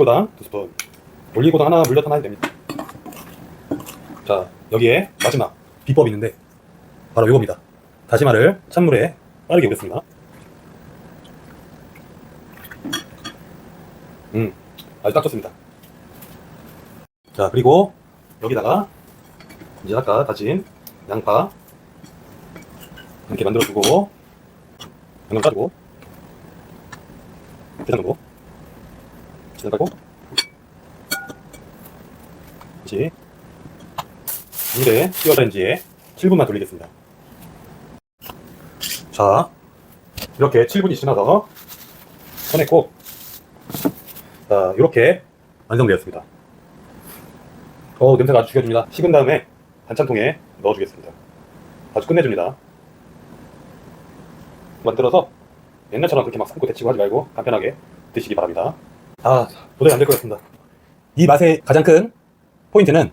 고당 두 스푼 올리고당 하나 물엿 하나 해도 됩니다. 자 여기에 마지막 비법이 있는데 바로 이겁니다. 다시마를 찬물에 빠르게 우렸습니다. 음 아주 딱 좋습니다. 자 그리고 여기다가 이제 아까 다진 양파 이렇게 만들어주고 양념 짜주고 게장 넣고 깔고. 다시. 물에 띄어렌지에 7분만 돌리겠습니다. 자 이렇게 7분이 지나서 꺼냈고 자 이렇게 완성되었습니다. 어 냄새가 아주 죽여줍니다. 식은 다음에 반찬통에 넣어주겠습니다. 아주 끝내줍니다. 만들어서 옛날처럼 그렇게 막 삶고 데치고 하지 말고 간편하게 드시기 바랍니다 아 도저히 안 될 것 같습니다. 이 맛의 가장 큰 포인트는